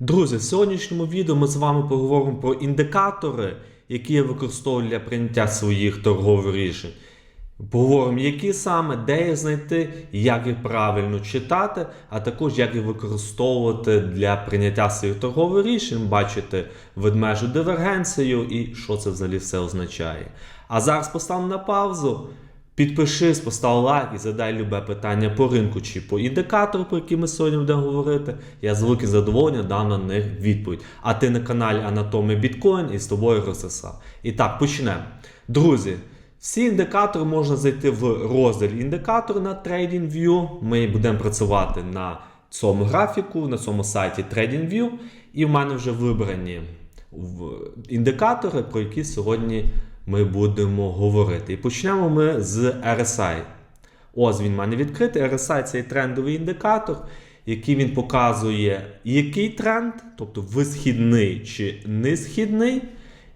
Друзі, в сьогоднішньому відео ми з вами поговоримо про індикатори, які я використовую для прийняття своїх торгових рішень. Поговоримо, які саме, де їх знайти, як їх правильно читати, а також як їх використовувати для прийняття своїх торгових рішень, бачити ведмежу дивергенцію і що це взагалі все означає. А зараз поставимо на паузу. Підпишись, постав лайк і задай любе питання по ринку чи по індикатору, про які ми сьогодні будемо говорити. Я з великим задоволенням дам на них відповідь. А ти на каналі Анатомія Біткоін і з тобою Росиса. І так, почнемо. Друзі, всі індикатори можна зайти в розділ індикатор на TradingView. Ми будемо працювати на цьому графіку, на цьому сайті TradingView. І в мене вже вибрані індикатори, про які сьогодні ми будемо говорити. І почнемо ми з RSI. Ось він в мене відкритий. RSI це трендовий індикатор, який він показує, який тренд, тобто висхідний чи нисхідний,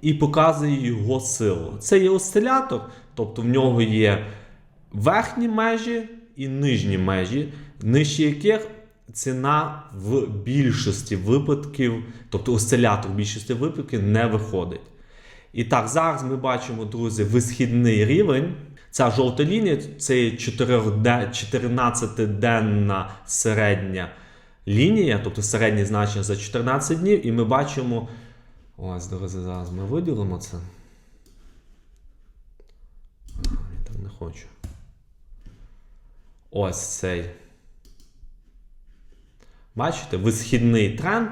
і показує його силу. Це є осцилятор, тобто в нього є верхні межі і нижні межі, нижчі яких ціна в більшості випадків, тобто осцилятор в більшості випадків не виходить. І так, зараз ми бачимо, друзі, висхідний рівень. Ця жовта лінія це 14-денна середня лінія, тобто середнє значення за 14 днів. І ми бачимо. Ось, друзі, зараз ми виділимо це. Я так не хочу. Ось цей. Бачите, висхідний тренд.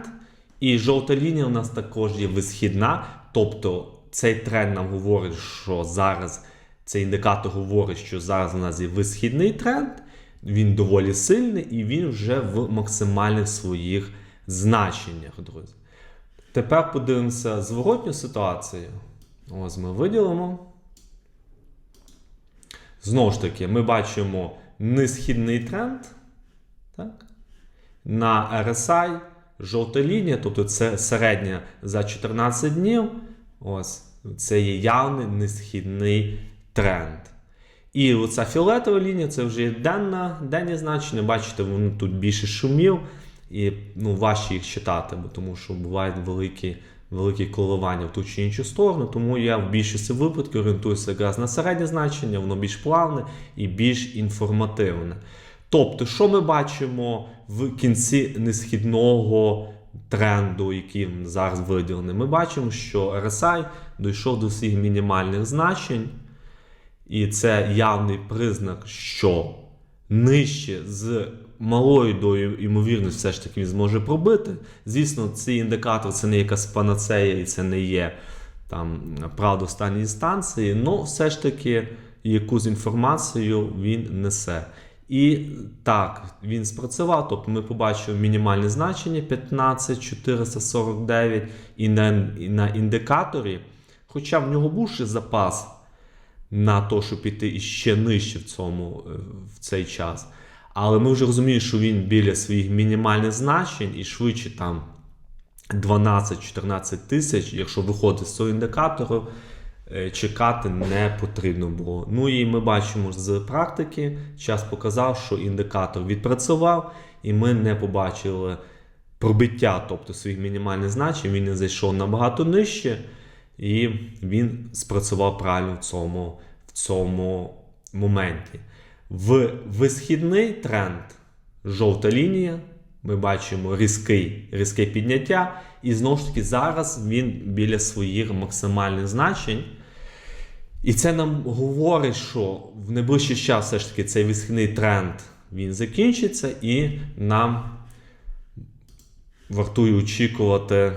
І жовта лінія у нас також є висхідна. Тобто цей тренд нам говорить, що зараз цей індикатор говорить, що зараз у нас є висхідний тренд, він доволі сильний і він вже в максимальних своїх значеннях, друзі. Тепер подивимося зворотню ситуацію. Ось ми виділимо. Знову ж таки, ми бачимо несхідний тренд. Так? На RSI жовта лінія, тобто це середня за 14 днів. Ось це є явний несхідний тренд. І оця фіолетова лінія це вже є денна, денні значення. Бачите, воно тут більше шумів, і ну, важче їх читати, бо тому що бувають великі, великі коливання в ту чи іншу сторону. Тому я в більшості випадків орієнтуюся якраз на середнє значення, воно більш плавне і більш інформативне. Тобто, що ми бачимо в кінці несхідного тренду, який зараз виділений? Ми бачимо, що RSI дійшов до всіх мінімальних значень, і це явний признак, що нижче з малою долею ймовірності все ж таки він зможе пробити. Звісно, цей індикатор це не якась панацея і це не є там правда останньої інстанції, але все ж таки якусь інформацію він несе. І так, він спрацював, тобто ми побачили мінімальне значення 15449 і на, і на індикаторі, хоча в нього був ще запас на те, щоб піти іще нижче в, цьому, е, в цей час. Але ми вже розуміємо, що він біля своїх мінімальних значень і швидше там 12-14 тисяч, якщо виходить з цього індикатору, чекати не потрібно було. Ну і ми бачимо з практики, час показав, що індикатор відпрацював, і ми не побачили пробиття, тобто своїх мінімальних значень, він не зайшов набагато нижче, і він спрацював правильно в цьому, в цьому моменті. В висхідний тренд жовта лінія. Ми бачимо різкий, різке підняття, і знову ж таки зараз він біля своїх максимальних значень. І це нам говорить, що в найближчий час все ж таки цей висхідний тренд він закінчиться, і нам вартує очікувати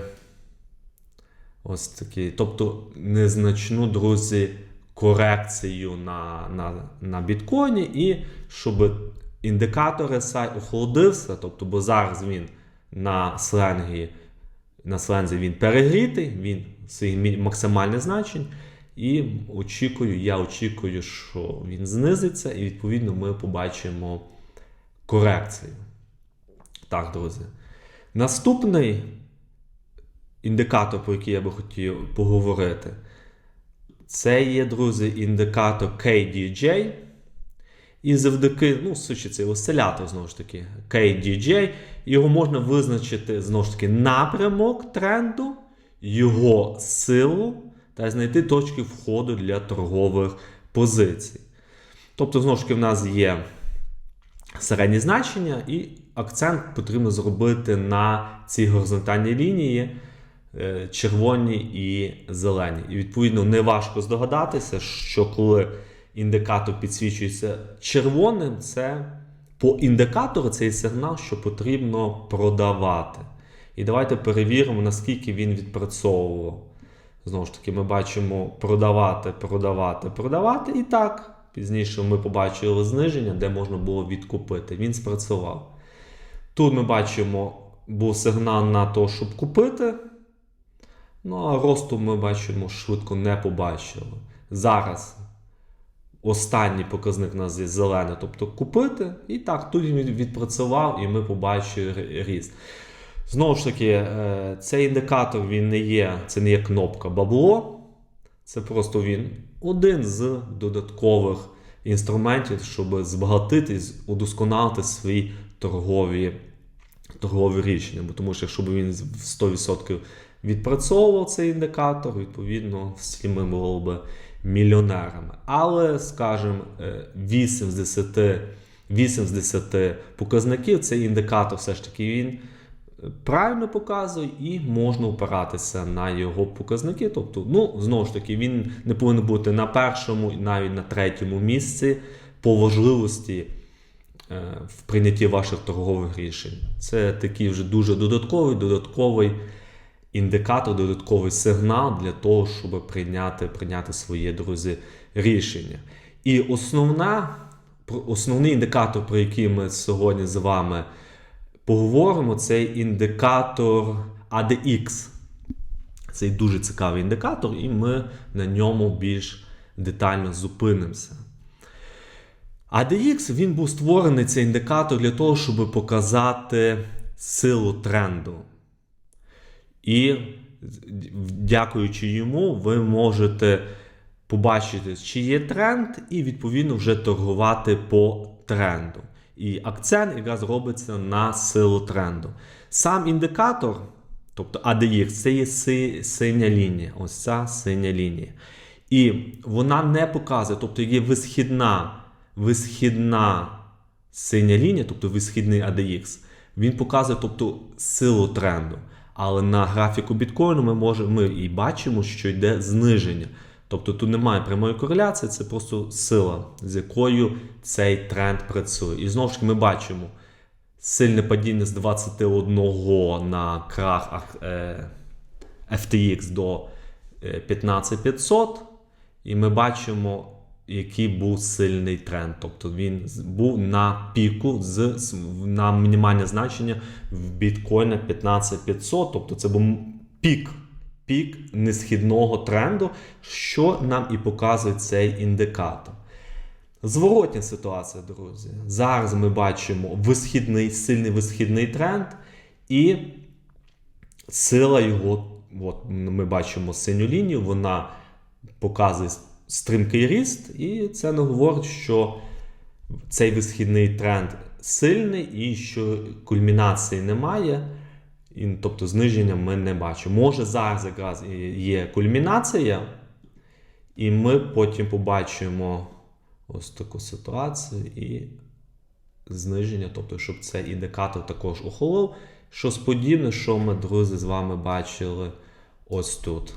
ось такий, тобто незначну, друзі, корекцію на, на, на біткоїні, і щоб індикатор RSI охолодився, тобто, бо зараз він на сленгі, на слензі він перегрітий, він своїх максимальних значень. І очікую, я очікую, що він знизиться, і відповідно ми побачимо корекцію. Так, друзі. Наступний індикатор, про який я би хотів поговорити, це є, друзі, індикатор KDJ. І завдяки, ну, сучі цей осцилятор, знову ж таки, KDJ, його можна визначити знову ж таки напрямок тренду, його силу та знайти точки входу для торгових позицій. Тобто, знову ж таки, в нас є середні значення, і акцент потрібно зробити на цій горизонтальній лінії е, червоні і зелені. І відповідно не важко здогадатися, що коли індикатор підсвічується червоним, це по індикатору цей сигнал, що потрібно продавати. І давайте перевіримо, наскільки він відпрацьовував. Знову ж таки, ми бачимо продавати, продавати, продавати. І так, пізніше ми побачили зниження, де можна було відкупити. Він спрацював. Тут ми бачимо, був сигнал на те, щоб купити. Ну, а росту ми бачимо, швидко не побачили. Зараз останній показник у нас є зелений, тобто купити. І так, тут він відпрацював, і ми побачили ріст. Знову ж таки, е, цей індикатор він не є, це не є кнопка бабло. Це просто він один з додаткових інструментів, щоб збагатити, удосконалити свої торгові, торгові рішення. Бо тому що якщо б він в 100% відпрацьовував цей індикатор, відповідно, всі ми були б мільйонерами. Але, скажімо, 8 з 10, 8 з 10 показників цей індикатор все ж таки він правильно показує і можна опиратися на його показники. Тобто, ну, знову ж таки, він не повинен бути на першому і навіть на третьому місці по важливості е, в прийнятті ваших торгових рішень. Це такий вже дуже додатковий, додатковий індикатор, додатковий сигнал для того, щоб прийняти, прийняти своє друзі рішення. І основна, основний індикатор, про який ми сьогодні з вами поговоримо, це індикатор ADX. Це дуже цікавий індикатор, і ми на ньому більш детально зупинимося. ADX він був створений цей індикатор для того, щоб показати силу тренду. І дякуючи йому, ви можете побачити, чи є тренд, і відповідно вже торгувати по тренду. І акцент якраз робиться на силу тренду. Сам індикатор, тобто ADX, це є синя лінія. Ось ця синя лінія. І вона не показує, тобто є висхідна висхідна синя лінія, тобто висхідний ADX, він показує тобто, силу тренду. Але на графіку біткоїну ми можемо, ми і бачимо, що йде зниження. Тобто тут немає прямої кореляції, це просто сила, з якою цей тренд працює. І знову ж таки ми бачимо сильне падіння з 21 на крах е, FTX до 15500. Е, і ми бачимо, який був сильний тренд. Тобто він був на піку з на мінімальне значення в біткоїна 15500. Тобто це був пік пік несхідного тренду, що нам і показує цей індикатор. Зворотня ситуація, друзі. Зараз ми бачимо висхідний, сильний висхідний тренд, і сила його, от ми бачимо синю лінію, вона показує стрімкий ріст, і це не говорить, що цей висхідний тренд сильний і що кульмінації немає. І, Тобто зниження ми не бачимо. Може зараз якраз є кульмінація, і ми потім побачимо ось таку ситуацію і зниження, тобто, щоб цей індикатор також охолов. Щось подібне, що ми, друзі, з вами бачили ось тут.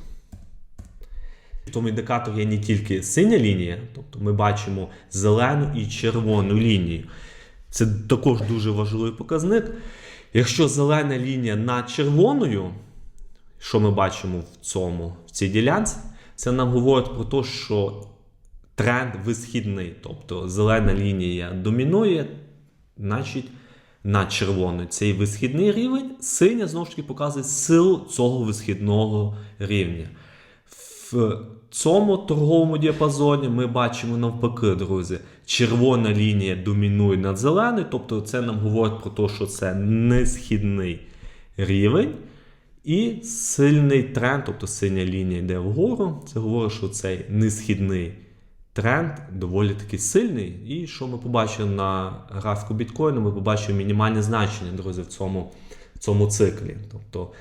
В тому індикаторі є не тільки синя лінія, тобто ми бачимо зелену і червону лінію. Це також дуже важливий показник. Якщо зелена лінія над червоною, що ми бачимо в цьому, в цій ділянці, це нам говорить про те, що тренд висхідний. Тобто зелена лінія домінує, значить над червоною цей висхідний рівень, синя знову ж таки показує силу цього висхідного рівня. В цьому торговому діапазоні ми бачимо навпаки, друзі, червона лінія домінує над зеленою, тобто це нам говорить про те, що це несхідний рівень. І сильний тренд, тобто синя лінія йде вгору. Це говорить, що цей несхідний тренд доволі таки сильний. І що ми побачимо на графіку біткоїну, ми побачимо мінімальне значення, друзі, в цьому, в цьому циклі. Тобто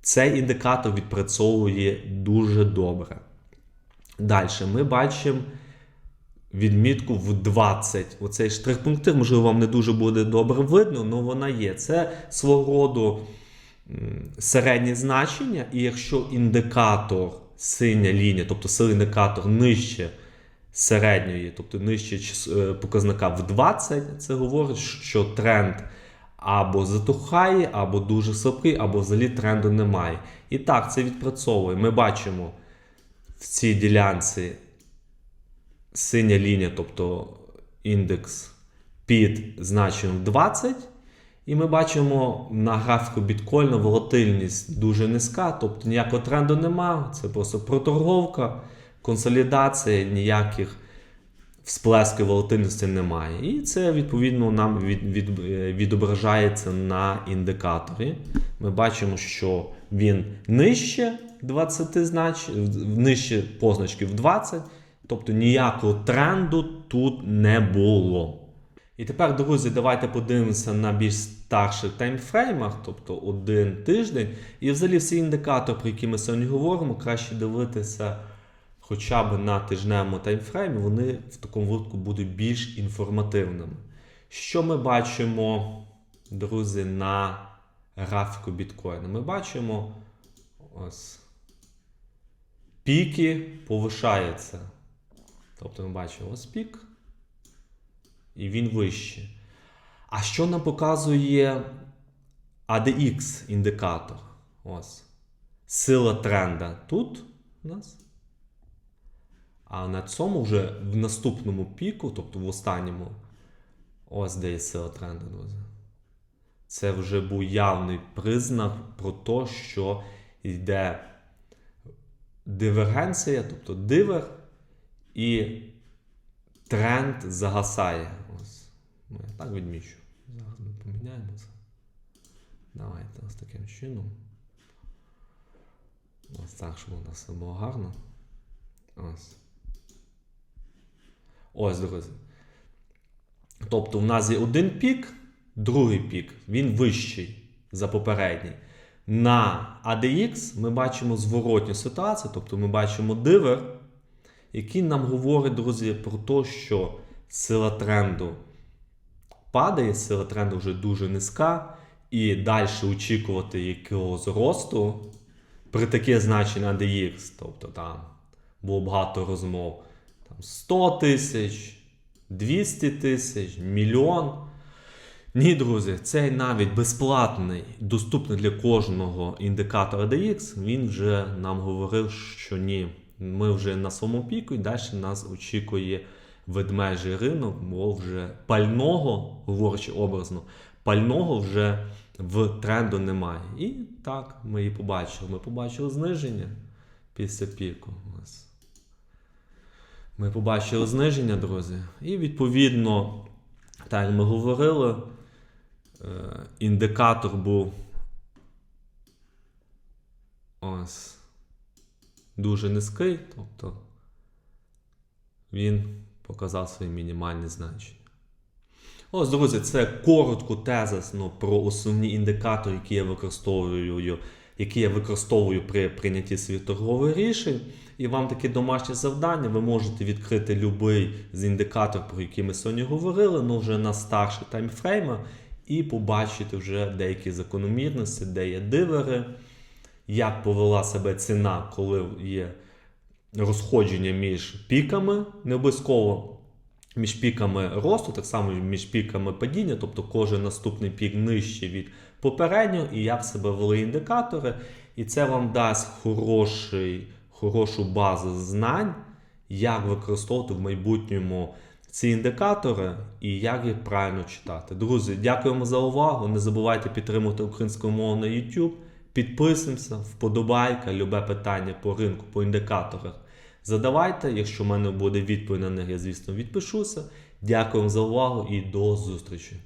цей індикатор відпрацьовує дуже добре. Далі ми бачимо відмітку в 20. Оцей штрих-пунктир, можливо, вам не дуже буде добре видно, але вона є. Це свого роду середнє значення, і якщо індикатор, синя лінія, тобто силий індикатор нижче середньої, тобто нижче е, показника в 20, це говорить, що тренд або затухає, або дуже слабкий, або взагалі тренду немає. І так, це відпрацьовує. Ми бачимо в цій ділянці синя лінія, тобто індекс під значенням 20. І ми бачимо на графіку біткоїну волатильність дуже низька, тобто ніякого тренду нема. Це просто проторговка, консолідація, ніяких всплесків волатильності немає. І це відповідно нам від, від, відображається на індикаторі. Ми бачимо, що він нижче 20 знач... нижче позначки в 20, тобто ніякого тренду тут не було. І тепер, друзі, давайте подивимося на більш старших таймфреймах, тобто один тиждень. І взагалі всі індикатори, про які ми сьогодні говоримо, краще дивитися хоча б на тижневому таймфреймі, вони в такому випадку будуть більш інформативними. Що ми бачимо, друзі, на графіку біткоїна? Ми бачимо ось піки повишаються. Тобто ми бачимо ось пік, і він вищий. А що нам показує ADX індикатор? Ось. Сила тренда тут у нас. А на цьому вже в наступному піку, тобто в останньому, ось де є сила тренду, друзі. Це вже був явний признак про те, що йде дивергенція, тобто дивер, і тренд загасає. Ось. Ну, я так відмічу. Зараз ми поміняємо це. Давайте ось таким чином. Ось так, щоб у нас все було гарно. Ось. Ось, друзі. Тобто, в нас є один пік, другий пік, він вищий за попередній. На ADX ми бачимо зворотню ситуацію, тобто ми бачимо дивер, який нам говорить, друзі, про те, що сила тренду падає, сила тренду вже дуже низька, і далі очікувати якогось росту при таке значення ADX, тобто там було багато розмов. Там 100 тисяч, 200 тисяч, мільйон. Ні, друзі, цей навіть безплатний, доступний для кожного індикатор ADX, він вже нам говорив, що ні. Ми вже на своєму піку і далі нас очікує ведмежий ринок, бо вже пального, говорячи образно, пального вже в тренду немає. І так ми і побачили. Ми побачили зниження після піку. Ось. Ми побачили зниження, друзі. І відповідно, так як ми говорили, е, індикатор був ось дуже низький, тобто він показав свої мінімальні значення. Ось, друзі, це коротко тезисно про основні індикатори, які я використовую, які я використовую при прийнятті своїх торгових рішень. І вам таке домашнє завдання. Ви можете відкрити будь-який з індикаторів, про які ми сьогодні говорили, ну вже на старших таймфреймах, і побачити вже деякі закономірності, де є дивери, як повела себе ціна, коли є розходження між піками, не обов'язково між піками росту, так само між піками падіння, тобто кожен наступний пік нижче від попереднього, і як себе вели індикатори. І це вам дасть хороший, хорошу базу знань, як використовувати в майбутньому ці індикатори і як їх правильно читати. Друзі, дякуємо за увагу. Не забувайте підтримувати українську мову на YouTube. Підписуємося, вподобайка, любе питання по ринку, по індикаторах. Задавайте, якщо в мене буде відповідь на них, я, звісно, відпишуся. Дякую за увагу і до зустрічі!